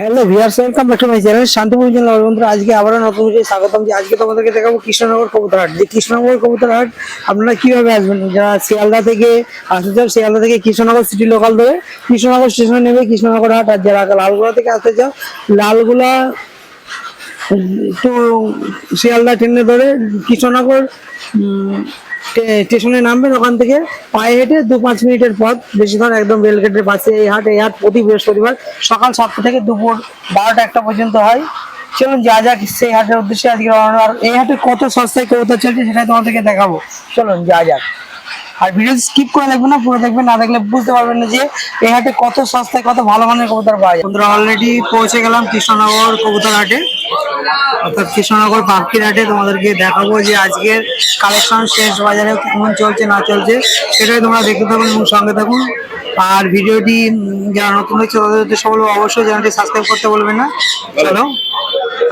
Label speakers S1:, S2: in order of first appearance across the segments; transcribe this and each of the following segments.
S1: Hello viewers welcome back to my channel Shantipur channel বন্ধুরা, আজকে আবারও নতুন ভিডিও স্বাগতম যে আজকে তোমাদেরকে দেখাবো কৃষ্ণনগর কবুতরহাট। যে কৃষ্ণনগর কবুতরহাট, আপনারা কীভাবে আসবেন? যারা শিয়ালদা থেকে আসতে চাও, শিয়ালদা থেকে কৃষ্ণনগর সিটি লোকাল ধরে কৃষ্ণনগর স্টেশনে নেবে কৃষ্ণনগর হাট। আর যারা লালগোলা থেকে আসতে চাও, লালগোলা তো শিয়ালদা ট্রেনে ধরে কৃষ্ণনগর স্টেশনে নামবেন ওখান থেকে, পায়ে হেঁটে দু পাঁচ মিনিটের পথ। বেশি ধর একদম রেলগেটের পাশে এই হাট এই হাট প্রতি বৃহস্পতিবার সকাল সাতটা থেকে দুপুর বারোটা একটা পর্যন্ত হয়। চলুন, যা যাক সেই হাটের উদ্দেশ্যে আজকে এই হাটে কত সস্তায় কবিতা চলছে সেটাই তোমাদেরকে দেখাবো। চলুন, যা যাক। আর ভিডিও স্কিপ করে দেখবেন না, পুরো দেখবেন, না দেখলে বুঝতে পারবেন না যে এই হাটে কত সস্তায়, কত ভালো মানের কবুতর পাওয়া যায়। বন্ধুরা অলরেডি পৌঁছে গেলাম কৃষ্ণনগর কবুতর হাটে। অর্থাৎ কৃষ্ণনগর পাখির হাটে তোমাদেরকে দেখাবো যে আজকের কালেকশন শেষ, বাজারে কেমন চলছে, না চলছে, সেটাই তোমরা দেখতে থাকুন এবং সঙ্গে থাকুন। আর ভিডিওটি যারা নতুন হচ্ছে তাদের বলব, অবশ্যই চ্যানেলটি সাবস্ক্রাইব করতে বলবেন না। চলো,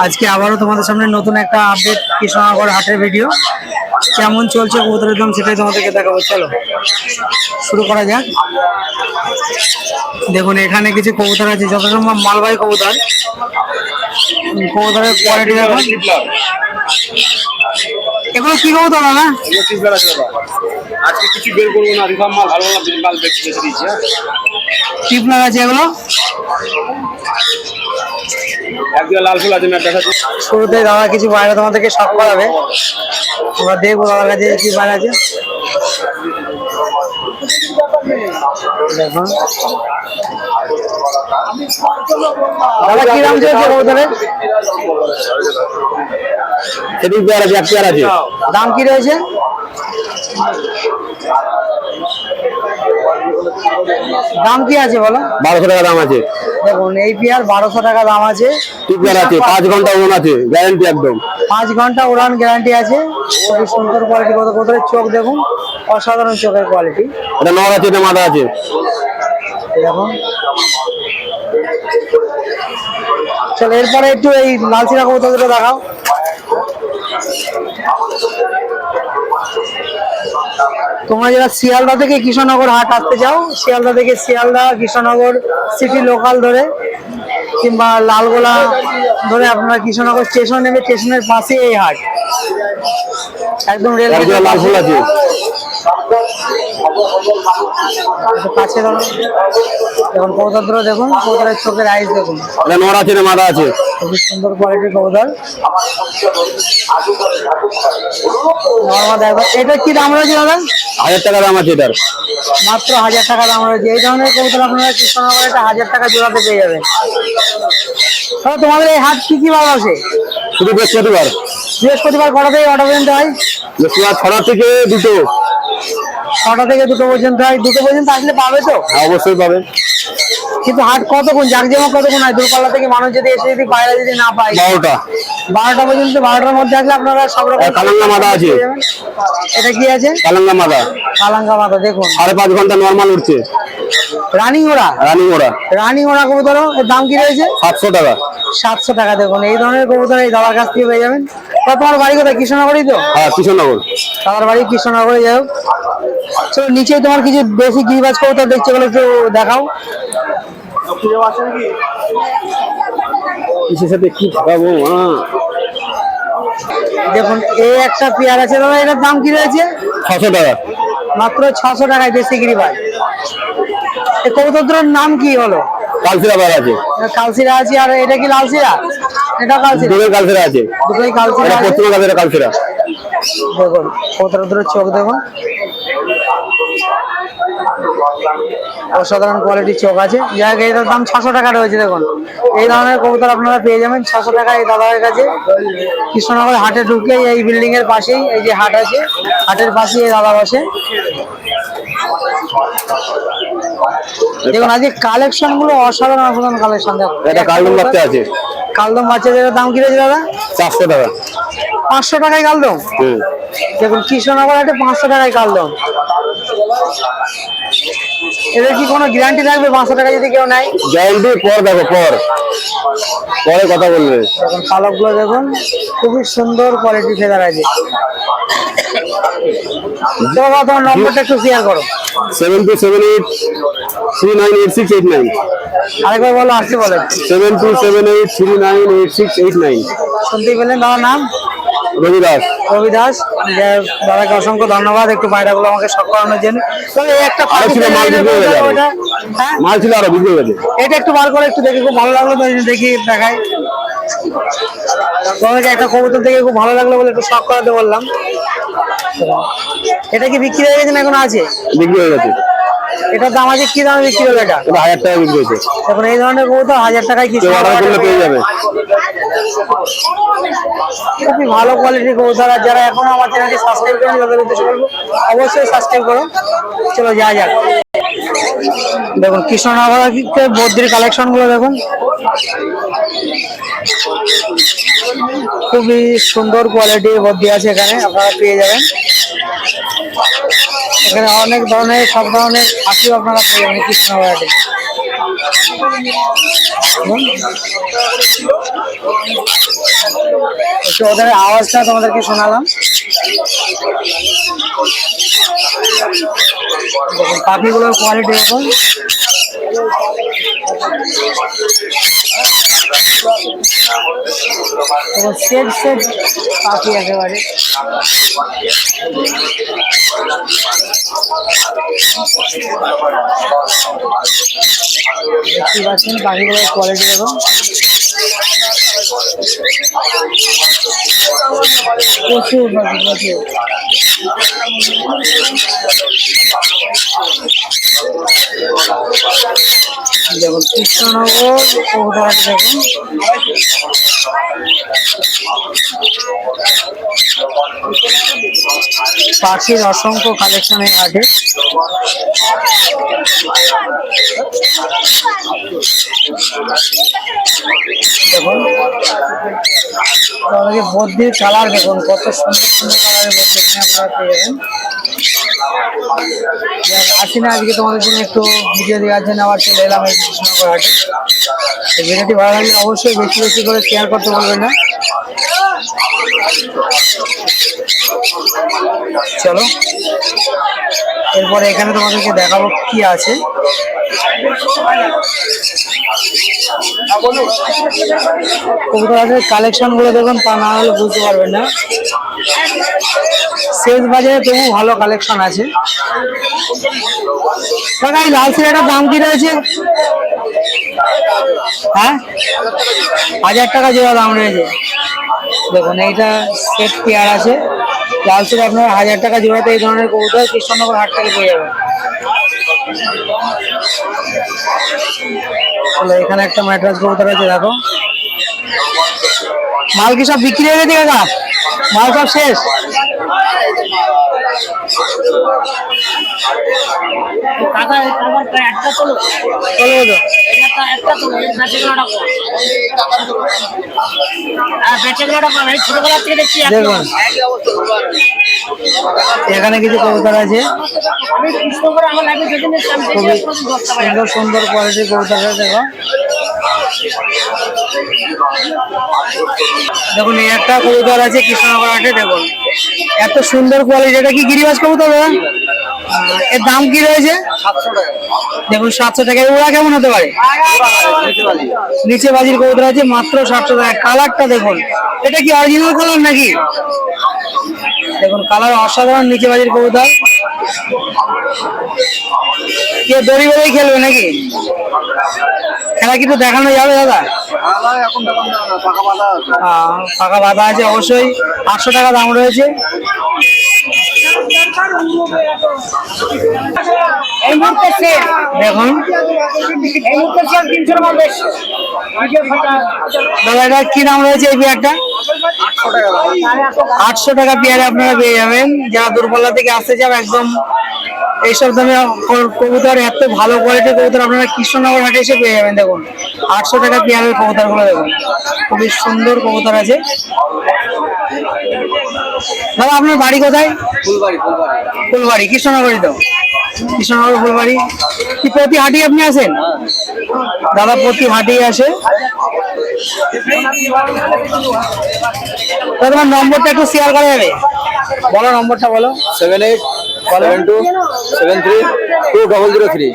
S1: আজকে আবারও তোমাদের সামনে নতুন একটা আপডেট কৃষ্ণনগর হাটের ভিডিও কেমন চলছে কবুতরের দাম সেটাই তোমাদেরকে দেখাবো চলো। শুরু করা যাক। দেখুন এখানে কিছু কবুতর আছে যত সম্ভব মালবাহী কবুতর। কবুতরের কোয়ালিটি দেখুন। এগুলো কি কবুতর
S2: দাদা? আজকে কিছু বের করব না রিফার্ম মাল ভালো মাল বেশি দিচ্ছি হ্যাঁ।
S1: টিপলার আছে এগুলো?
S2: একদিকে লাল ফুল আছে ম্যাট দেখাচ্ছি
S1: শুরুতে দাদা কিছু বাইরে তোমাদেরকে শখ করাবে। আমরা দেখব দাদার কাছে কি বাইরে আছে। দেখুন। দাদা কি দাম চলছে কবুতরের
S2: সেদিন পেয়ার আছে এক পেয়ার আছে।
S1: দাম কি রয়েছে? দাম কি আছে বলো?
S2: বারোশো টাকা দাম আছে।
S1: দেখুন এই পেয়ার বারোশো টাকা দাম আছে।
S2: টু পেয়ার আছে পাঁচ ঘণ্টা ওন আছে গ্যারান্টি একদম।
S1: পাঁচ ঘণ্টা উড়ান গ্যারান্টি আছে। খুবই সুন্দর কোয়ালিটি কত কত চোখ দেখুন অসাধারণ চোখের কোয়ালিটি
S2: এটা নর আছে এটা মাথা আছে।
S1: দেখুন। চলো এরপরে একটু এই লালচিরা কবুতর দুটো দেখাও। তোমরা যারা শিয়ালদা থেকে কৃষ্ণনগর হাট আসতে চাও শিয়ালদা থেকে শিয়ালদা কৃষ্ণনগর সিটি লোকাল ধরে কিংবা লালগোলা ধরে আপনারা কৃষ্ণনগর স্টেশন নেবে স্টেশনের পাশে এই হাট। একদম রেল
S2: একদিকে লাল ফুল আছে
S1: কাছে দেখুন কবুতর দেখুন কবুতরের চোখের আইস দেখুন।
S2: এটা নর আছে এটা মাথা আছে।
S1: খুবই সুন্দর কোয়ালিটির কবুতর। এটা কি দাম রয়েছে দাদা?
S2: হাজার টাকা দাম আছে এটার।
S1: মাত্র হাজার টাকা দাম রয়েছে। এই ধরনের কবুতর আপনারা কৃষ্ণনগরে একটা হাজার টাকা জোড়াতে পেয়ে যাবেন। তাহলে তোমাদের এই হাট কি কি বার আছে?
S2: শুধু বৃহস্পতিবার।
S1: বৃহস্পতিবার কটা থেকে কটা পর্যন্ত হয়
S2: বৃহস্পতিবার ছটা থেকে দুটো।
S1: ছটা থেকে দুটো পর্যন্ত হয়। দুটো পর্যন্ত আসলে পাবে তো?
S2: হ্যাঁ অবশ্যই পাবে।
S1: কিন্তু হাট কতক্ষণ? জাকজমা কতক্ষণ হয়? দূরপাল্লা থেকে মানুষ যদি এসে যদি পায়রা যদি না পায়?
S2: বারোটা।
S1: বারোটা পর্যন্ত বারোটার মধ্যে আসলে আপনারা সব রকম
S2: কালাঙ্গা মাথা আছে।
S1: এটা কি আছে?
S2: কালাঙ্গা মাথা
S1: কালাঙ্গা মাথা দেখুন।
S2: সাড়ে পাঁচ ঘণ্টা নর্মাল উঠছে।
S1: রানিং ওরা
S2: রানিং ওরা
S1: রানিং ওরা কবুতর এর দাম কি রয়েছে?
S2: সাতশো টাকা।
S1: সাতশো টাকা দেখুন। এই ধরনের কবুতর এই দাদার কাছ থেকে পেয়ে যাবেন। তোমার বাড়ি কোথায়? কৃষ্ণনগরই তো?
S2: হ্যাঁ কৃষ্ণনগর।
S1: দাদার বাড়ি কৃষ্ণনগরে যাই হোক। চলো নিচেই তোমার কিছু বেশি গিরিবাজ কবুতর দেখছে বলে একটু দেখাও।
S2: কিসের সাথে কি খাব হ্যাঁ
S1: দেখুন এই একটা পেয়ার আছে দাদা এটার দাম কি রয়েছে?
S2: ছশো টাকা।
S1: মাত্র ছশো টাকায় দেশি গিরিবাজ এই কবুতরটার নাম কি হলো?
S2: কালসিরা বার আছে।
S1: কালসিরা আছে আর এটা কি লালসিরা? এটা কালসিরা?
S2: দুটোই কালসিরা আছে।
S1: দুটোই কালসিরা
S2: এটা কালসিরা কালসিরা।
S1: দেখুন দূরে চোখ দেখুন। অসাধারণ কোয়ালিটির চোখ আছে। যাই হোক এটার দাম ছশো টাকা রয়েছে দেখুন। এই ধরনের কবুতর আপনারা পেয়ে যাবেন ছশো টাকা এই দাদার কাছে। কৃষ্ণনগর হাটে ঢুকে এই বিল্ডিং এর পাশেই এই যে হাট আছে হাটের পাশেই এই দাদা বসে। দেখুন আজকে কালেকশনগুলো অসাধারণ অসাধারণ কালেকশন দেখুন।
S2: এটা কালদম বাচ্চা আছে।
S1: কালদম বাচ্চাদের দাম কি রয়েছে দাদা?
S2: চারশো টাকা।
S1: পাঁচশো টাকায় কালদম? দেখুন কৃষ্ণনগর হাটে পাঁচশো টাকায় কালদম। এদের কি কোনো গ্যারান্টি থাকবে? পাঁচশো টাকা যদি কেউ নেয়?
S2: গ্যারান্টি পর দেখো পর। পরে কথা বলবে।
S1: এখন পালকগুলো দেখুন খুবই সুন্দর কোয়ালিটি ফেদার আছে। বাবা, তোমার নম্বরটা একটু শেয়ার করো।
S2: Seven two seven eight three nine eight six eight nine
S1: আরেকবার বলো আসছি বলে।
S2: Seven two seven eight three nine eight six eight nine
S1: শুনতেই পেলেন দাদার নাম?
S2: রবি দাস
S1: রবি দাস দাদাকে অসংখ্য ধন্যবাদ একটু পায়রাগুলো আমাকে শখ করানোর জন্য। তবে একটা
S2: মাল হয়ে মাল ছিল আরও বিক্রি হয়ে
S1: এটা একটু বার করে একটু দেখে খুব ভালো লাগল তো দেখি দেখাই। তোমাকে একটা কবুতর দেখে খুব ভালো লাগল বলে একটু শখ করাতে বললাম। এটা কি বিক্রি হয়ে গেছে না এখন আছে?
S2: বিক্রি হয়ে গেছে।
S1: এটার দাম আছে কি দামে বিক্রি হলো এটা?
S2: এটা হাজার টাকা বিক্রি হয়েছে।
S1: এখন এই ধরনের কবুতর হাজার টাকায় কি
S2: অর্ডার করলে পেয়ে যাবে।
S1: খুবই ভালো কোয়ালিটির কবুতর আর যারা এখনও আমার চ্যানেলটি সাবস্ক্রাইব করেনি তাদের উদ্দেশ্যে বলব অবশ্যই সাবস্ক্রাইব করো। চলো যা যাক। দেখুন কৃষ্ণনগরের বদ্রির কালেকশনগুলো দেখুন। খুবই সুন্দর কোয়ালিটির বদ্রি আছে এখানে আপনারা পেয়ে যাবেন। এখানে অনেক ধরনের, সব ধরনের হাসিও আপনারা পেয়ে একটু ওদের আওয়াজটা তোমাদেরকে শোনালাম। পাখিগুলোর কোয়ালিটি দেখুন। সেট সেট পাখি একেবারে। দেখতে পাচ্ছেন পাখিগুলোর কোয়ালিটি দেখুন। প্রচুর পাখি প্রচুর। দেখুন, কৃষ্ণনগর দেখুন। পাখির অসংখ্য কালেকশন এই হাটে দেখুন বদ্রির কালার দেখুন, কত সুন্দর সুন্দর কালারের এখানে আপনারা পেয়ে যাবেন। আসি না, আজকে তোমাদের জন্য একটু ভিডিও দেওয়ার জন্য আবার চলে এলাম এই কৃষ্ণনগর হাটে। এই ভিডিওটি ভালো লাগলে অবশ্যই বেশি বেশি করে শেয়ার করতে বলবেন না। চলো, এরপরে এখানে তোমাদেরকে দেখাবো কি আছে। কবুতর কালেকশনগুলো দেখুন, তা না হলে বুঝতে পারবেন না। শেষ বাজারে তবু ভালো কালেকশন আছে। কাকা এই লাল সিরাটার দাম কি রয়েছে? হ্যাঁ? হাজার টাকা জোড়া দাম রয়েছে। দেখুন, এইটা সেট পেয়ার আছে। লাল সিরা আপনার হাজার টাকা জোড়াতে এই ধরনের কবুতর কৃষ্ণনগর হাট থেকে পেয়ে যাবেন। তাহলে এখানে একটা ম্যাট্রাস কবুতর আছে, দেখো। মাল কি সব বিক্রি হয়ে গেছে মাল সব শেষ?
S3: কাকা একটা
S1: তো
S3: একটা এই ছোটবেলা থেকে দেখছি।
S1: দেখুন। এখানে কিছু কবুতর আছে। খুবই। সুন্দর সুন্দর কোয়ালিটির কবুতর আছে দেখো। দেখুন এই একটা কবুতর আছে কৃষ্ণনগর হাটে দেখুন। এত সুন্দর কোয়ালিটি এটা কি গিরিবাজ কবুতর, দাদা? এর দাম কি রয়েছে? দেখুন, সাতশো টাকা। ওরা কেমন হতে পারে? নিচে বাজির কবুতর আছে, মাত্র সাতশো টাকা। কালারটা দেখুন। এটা কি অরিজিনাল কালার নাকি? দেখুন কালার অসাধারণ নিচে বাজির কবুতর। কে দড়ি বেড়েই খেলবে নাকি? খেলা কিন্তু দেখানো যাবে দাদা? ফাঁকা বাধা আছে অবশ্যই। আটশো টাকা দাম রয়েছে। দেখুন। দাদা এটা কি দাম রয়েছে এই পেয়ারটা? আটশো টাকা পেয়ারে আপনারা পেয়ে যাবেন। যারা দূরপাল্লা থেকে আসতে চান একদম এইসব দামে কবুতর এত ভালো কোয়ালিটির কবুতর আপনারা কৃষ্ণনগর হাটে এসে পেয়ে যাবেন দেখুন। আটশো টাকা পেয়ারের কবুতরগুলো দেখুন। খুবই সুন্দর কবুতর আছে। দাদা আপনার বাড়ি কোথায়? ফুলবাড়ি কৃষ্ণনগরই তো। কৃষ্ণনগর ফুলবাড়ি। কি প্রতি হাটি আপনি আসেন? দাদা প্রতি হাটেই আসে। তোমার নম্বরটা একটু শেয়ার করা যাবে? বলো নম্বরটা বলো।
S2: সেভেন এইট জিরো থ্রি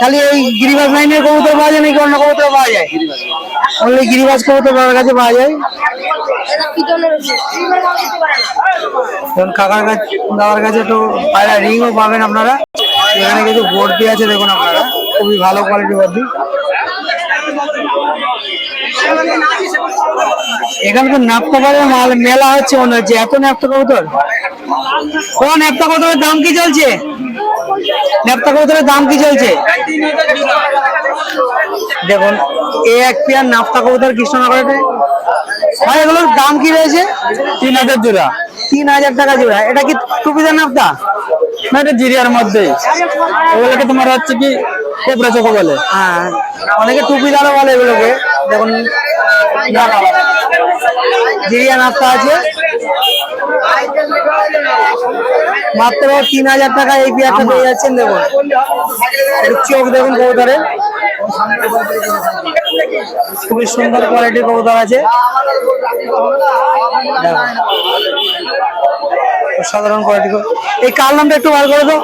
S1: খালি লাইনের পাওয়া যায় নাকি অন্য পাওয়া যায়? কাছে পাওয়া যায়? কাকার কাছে কাছে তো পায়রা পাবেন আপনারা। এখানে কিছু ভর্তি আছে, দেখুন আপনারা। খুবই ভালো কোয়ালিটি ভর্তি এখানে তো ন্যাপটা মাল মেলা হচ্ছে মনে হচ্ছে। এত ন্যাপটা কবুতর? কোন ন্যাপটা কবুতরের দাম কি চলছে? ন্যাপটা কবুতরের দাম কি চলছে? দেখুন এই এক পেয়ার নাফতা কবুতর কৃষ্ণনগরে ভাই এগুলোর দাম কি রয়েছে? তিন হাজার জোড়া। তিন হাজার টাকা জোড়া। এটা কি টুপিদার নাফতা না এটা জিরিয়ার মধ্যে। এগুলোকে তোমার হচ্ছে কি কোবরা চোখো বলে। হ্যাঁ অনেকে টুপিদারও বলে এগুলোকে। দেখুন জিরিয়া নাফতা আছে। মাত্র তিন হাজার টাকা এই পেয়ারটা পেয়ে যাচ্ছেন, দেখুন। চোখ দেখুন কবুতরের খুবই সুন্দর কোয়ালিটির কবুতর আছে। সাধারণ কোয়ালিটি এই কাল নামটা একটু বার করে দাও।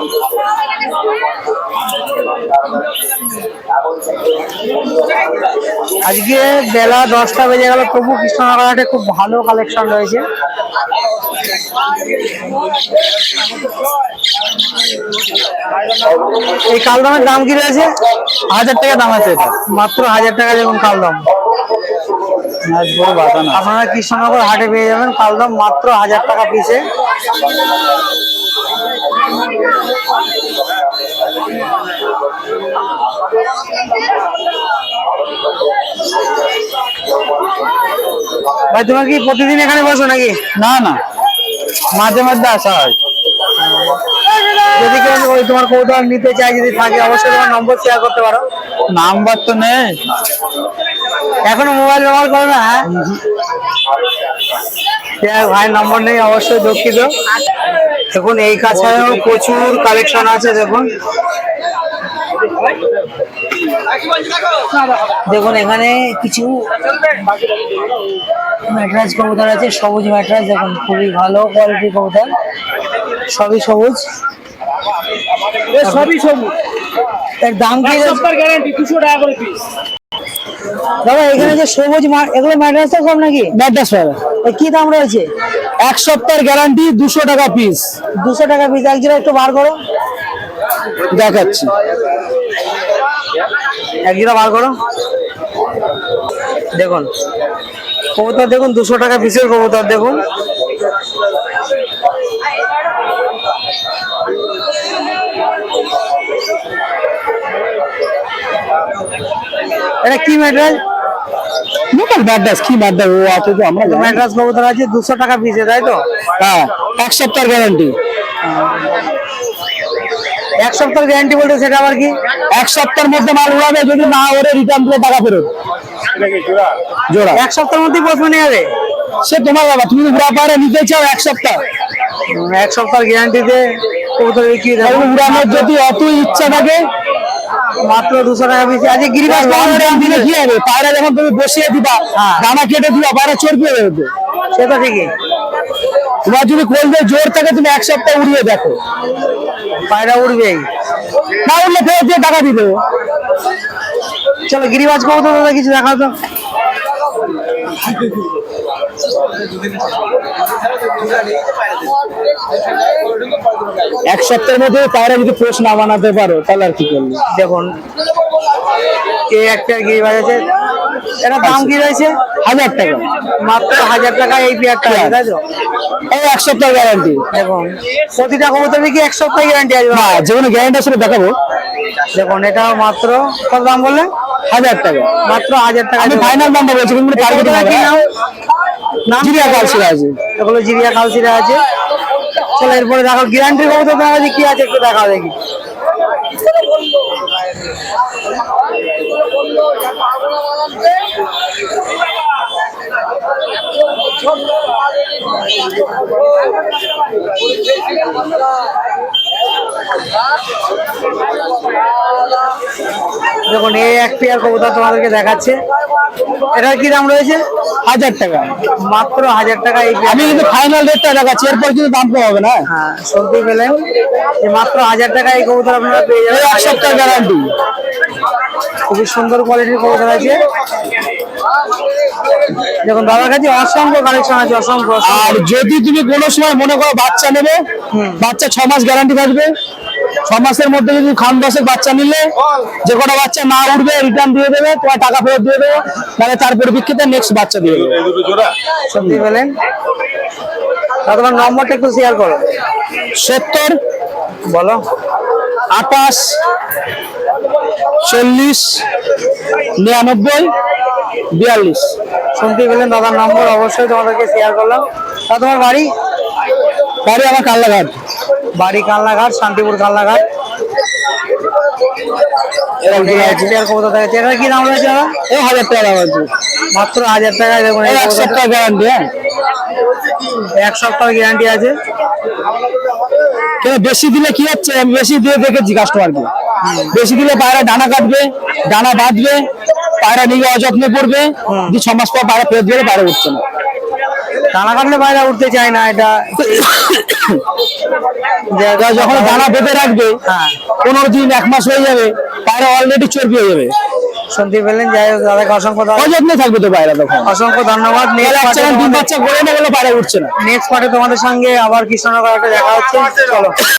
S1: আজকে বেলা দশটা বেজে গেল, তবু কৃষ্ণনগর হাটে খুব ভালো কালেকশন রয়েছে। এই কালদমের দাম কি রয়েছে? হাজার টাকা দাম আছে এটা। মাত্র হাজার টাকা যেমন কালদম। আপনারা কৃষ্ণনগর হাটে পেয়ে যাবেন কালদম মাত্র হাজার টাকা পিসে ভাই তোমার কি প্রতিদিন এখানে বসো নাকি? না না। মাঝে মাঝে আসা হয়। যদি কেউ ওই তোমার কৌতূহল নিতে চায় যদি থাকে অবশ্যই তোমার নম্বর শেয়ার করতে পারো। নাম্বার তো নেই। এখনও মোবাইল ব্যবহার করো না হ্যাঁ? ভাই নম্বর নেই অবশ্যই দুঃখিত। দেখুন এই কাছায়ও প্রচুর কালেকশন আছে দেখুন। দেখুন এখানে কিছু ম্যাট্রাস কবুতর আছে সবুজ ম্যাট্রাস দেখুন খুবই ভালো কোয়ালিটির কবুতর সবই সবুজ।
S3: সবই সবুজ।
S1: এর দাম কি
S3: গ্যারান্টি দুশো টাকা করে পিস
S1: দাদা এখানে যে সবুজ এগুলো ম্যাট্রাস তো সব নাকি? ম্যাট্রাস কি দাম রয়েছে? এক সপ্তাহের গ্যারান্টি দুশো টাকা পিস দুশো টাকা পিস এক একটু বার করো। দেখাচ্ছি। এক জোড়া বার করো। দেখুন কবুতর দেখুন দুশো টাকা পিসের কবুতর দেখুন। এটা কি লোকাল ম্যাট্রাস কি ম্যাট্রাস? ও আছে তো আমরা ম্যাট্রাস কবুতর আছে দুশো টাকা পিসে তাই তো? হ্যাঁ এক সপ্তাহের গ্যারান্টি এক সপ্তাহ গ্যারান্টি বলতে সেটা আবার কি? এক সপ্তাহের মধ্যে মাল উড়াবে যদি না ওরে রিটার্ন দিলে টাকা ফেরত। জোড়া? এক সপ্তাহের মধ্যেই পৌঁছে নিয়ে যাবে সে তোমার বাবা তুমি উড়া পারে নিতে চাও এক সপ্তাহ। এক সপ্তাহ গ্যারান্টিতে কবুতর বিক্রি উড়ানোর যদি অত ইচ্ছা থাকে মাত্র দুশো টাকা পিস। আজকে গিরিবাস দিলে কি হবে? পায়রা যখন তুমি বসিয়ে দিবা দানা কেটে দিবা পায়রা চর্বি হয়ে যাবে। সেটা ঠিকই। তোমার যদি কোল্ডে জোর থাকে তুমি এক সপ্তাহ উড়িয়ে দেখো। পায়রা উড়বেই না উঠলে ফেরত দিয়ে টাকা দিবে চলো, গিরিবাজ কবুতর দাদা, কিছু দেখা তো। এক সপ্তাহের মধ্যে পায়রা যদি পোষ না বানাতে পারো, তাহলে আর কি করবে? দেখুন এই একটা গিরিবাজ আছে এটা দাম কি রয়েছে? হাজার টাকা। মাত্র হাজার টাকা এই পেয়ারটা তাই তো? এই এক সপ্তাহ গ্যারান্টি দেখুন প্রতিটা কবুতর কি এক সপ্তাহ গ্যারান্টি আসবে? না যে কোনো গ্যারান্টি আসলে দেখাবো। দেখুন এটা মাত্র কত দাম বললেন? হাজার টাকা। মাত্র হাজার টাকা। আমি ফাইনাল দামটা বলছি কিন্তু টার্গেট কি নাম? নাম? জিরিয়া কালসিরা আছে। এগুলো জিরিয়া কালসিরা আছে। চলো এরপরে দেখো গ্যারান্টি কবুতর দেখা কি আছে একটু দেখাও দেখি। আমরা দেখুন এই এক পেয়ার কবুতর তোমাদেরকে দেখাচ্ছে। এটার কি দাম রয়েছে?
S4: হাজার টাকা।
S1: মাত্র হাজার টাকা এই
S4: আমি কিন্তু ফাইনাল রেটটা দেখাচ্ছি এরপর কিন্তু দাম কম হবে না?
S1: হ্যাঁ শুনতেই পেলেন যে মাত্র হাজার টাকা এই কবুতর আপনারা পেয়ে যাবেন।
S4: এক সপ্তাহ গ্যারান্টি
S1: খুবই সুন্দর কোয়ালিটির কবুতর আছে। দেখুন দাদার কাছে অসংখ্য কালেকশন আছে অসংখ্য অসংখ্য।
S4: আর যদি তুমি কোনো সময় মনে করো বাচ্চা নেবে বাচ্চা ছ মাস গ্যারান্টি থাকবে ছ মাসের মধ্যে যদি খান দশের বাচ্চা নিলে যে কটা বাচ্চা না উঠবে রিটার্ন দিয়ে দেবে তোমার টাকা ফেরত দিয়ে দেবে তাহলে তার পরিপ্রেক্ষিতে নেক্সট বাচ্চা দিয়ে দেবে।
S1: পেলেন দাদা তোমার নম্বরটা একটু শেয়ার করো।
S4: সত্তর
S1: বলো।
S4: আঠাশ চল্লিশ নিরানব্বই বিয়াল্লিশ।
S1: শুনতেই পেলেন দাদার নম্বর অবশ্যই তোমাদেরকে শেয়ার করলাম। তা তোমার বাড়ি?
S4: বাড়ি আমার কাল্লাঘাট।
S1: বাড়ি কালনাঘাট শান্তিপুর কালনাঘাট কি দাম রয়েছে
S4: এই হাজার টাকা দাম আছে।
S1: মাত্র হাজার টাকায় দেখুন
S4: এক। সপ্তাহ গ্যারান্টি হ্যাঁ?
S1: এক সপ্তাহ গ্যারান্টি আছে।
S4: কেন বেশি দিলে কি হচ্ছে? বেশি দিয়ে দেখেছি কাস্টমারকে বেশি দিলে পায়রা ডানা কাটবে ডানা বাঁধবে পায়রা নিয়ে অযত্নে পড়বে ছ মাস পর পায়রা ফেরত দিলে পায়রা উঠছে না।
S1: টানা কাটলে বাইরে উঠতে চায় না এটা
S4: যখন দানা বেঁধে রাখবে
S1: হ্যাঁ।
S4: পনেরো দিন এক মাস হয়ে যাবে পায়রা অলরেডি চর্বি হয়ে যাবে।
S1: শুনতে পেলেন যাই হোক দাদাকে অসংখ্য ধন্যবাদ।
S4: অযত্নে থাকবে তো পায়রা তখন।
S1: অসংখ্য ধন্যবাদ।
S4: ডিম বাচ্চা করে না পায়রা উঠছে না।
S1: নেক্সট পার্টে তোমাদের সঙ্গে আবার কৃষ্ণনগর একটা দেখা হচ্ছে। চলো।